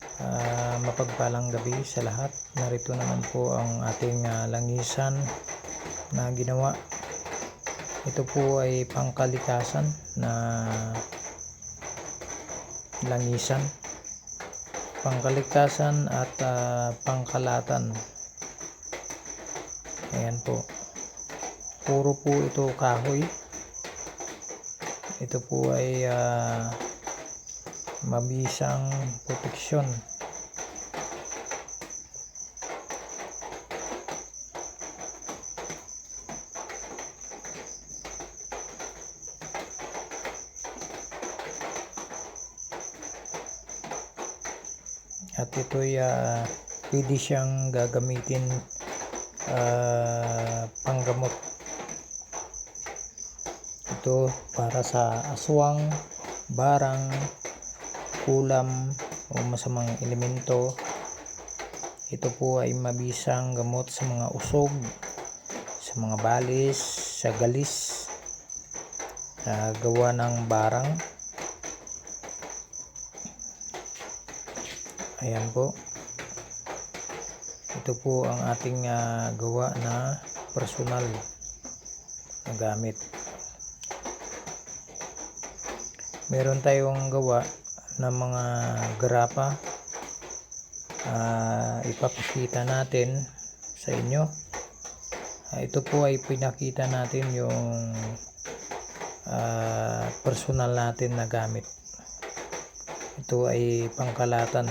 Ah, mapagpalang gabi sa lahat. Narito naman po ang ating ah, langisan na ginawa. Ito po ay pangkalikasan na langisan. Pangkaligtasan at ah, pangkalatan. Ayan po. Puro po ito kahoy. Ito po ay ah, mabisang proteksyon. At ito'y ah, pwede siyang gagamitin ah, panggamot. Ito para sa aswang, barang, kulam o masamang elemento. Ito po ay mabisang gamot sa mga usog, sa mga balis, sa galis, sa gawa ng barang. Ayan po. Ito po ang ating ah, gawa na personal na gamit. Meron tayong gawa ng mga grapa. Ah, ipapakita natin sa inyo. Ah, ito po ay pinakita natin yung ah, personal natin na gamit. Ito ay pangkalatan.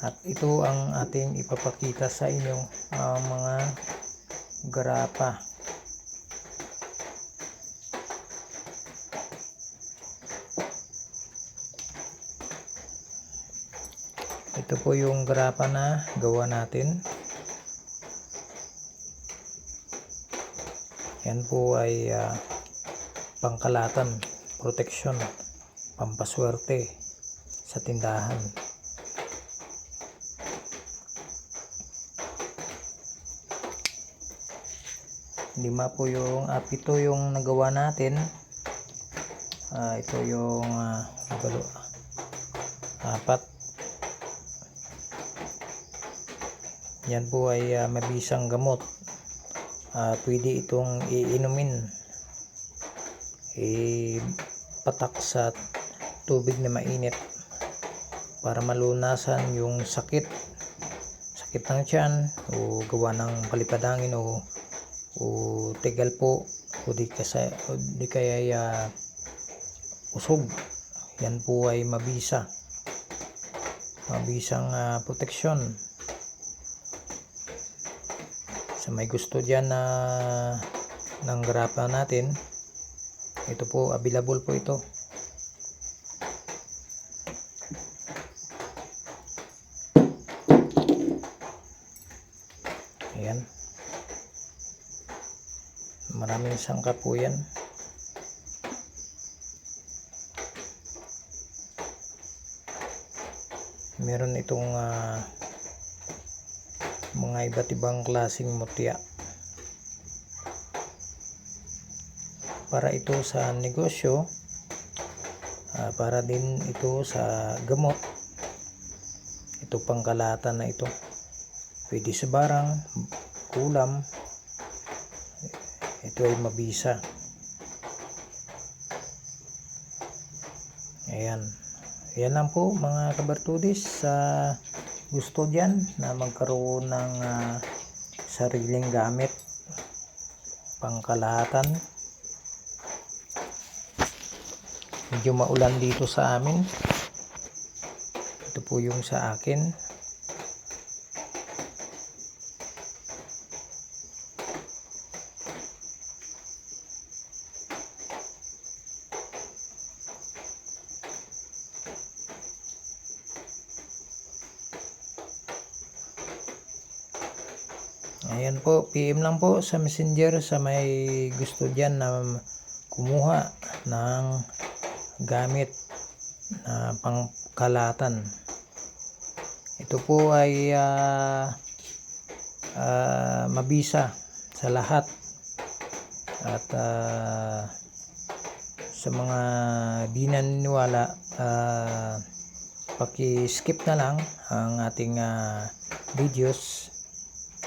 At ito ang ating ipapakita sa inyo ang mga grapa. Ito po yung grapa na gawa natin. Yan po ay ah, pangkalatan, protection, pampaswerte sa tindahan. Lima po yung ah, pito yung nagawa natin. Ah, ito yung nagalo, apat. Yan po ay ah, mabisang gamot. Ah, pwede itong iinumin. patak sa tubig na mainit para malunasan yung sakit sakit ng tiyan o gawa ng palipadangin o o tigal po o di, kasi, o di kaya ah, usog yan po ay mabisa mabisang ah, proteksyon sa may gusto dyan na ng grapa natin. Ito po available po ito. Ayan. Maraming sangka po yan. Meron itong ah, mga iba't ibang klaseng mutya. Para ito sa negosyo ah, para din ito sa gamot. Ito pangkalatan na ito. Pwede sa barang kulam. Ito ay mabisa. Ayan. Ayan lang po mga kabartudis sa gusto dyan na magkaroon ng ah, sariling gamit pangkalahatan. Medyo maulan dito sa amin. Ito po yung sa akin Ayan po, PM lang po sa messenger sa may gusto dyan na kumuha ng gamit na pangkalatan. Ito po ay ah, ah, mabisa sa lahat at ah, sa mga di naniniwala ah, paki-skip na lang ang ating ah, videos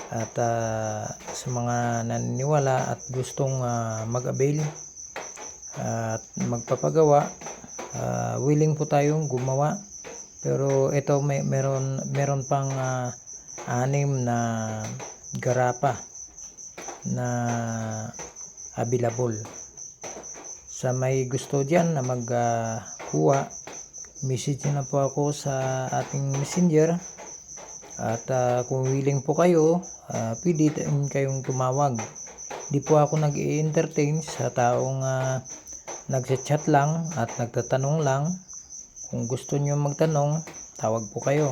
at ah, sa mga naniniwala at gustong ah, mag-avail at magpapagawa ah, willing po tayong gumawa. Pero ito may meron meron pang ah, anim na garapa na available. Sa may gusto diyan na magkuha message nyo na po ako sa ating messenger at ah, kung willing po kayo ah, pwede din kayong tumawag. Di po ako nag entertain sa taong uh, nagchat lang at nagtatanong lang. Kung gusto nyo magtanong tawag po kayo.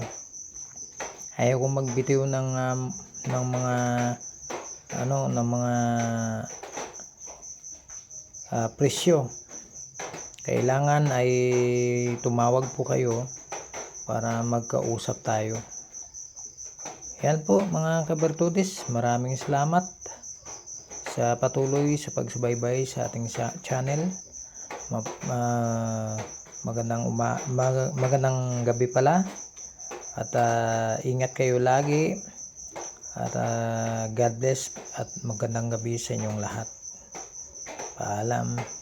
Ayaw ko magbitiw ng um, ng mga ano ng mga ah, presyo. Kailangan ay tumawag po kayo para magkausap tayo yan po mga kabertudis maraming salamat sa patuloy sa pagsubaybay sa ating channel. Ma- ma- magandang mag- magandang gabi pala. At ah, ingat kayo lagi. At ah, God bless at magandang gabi sa inyong lahat. Paalam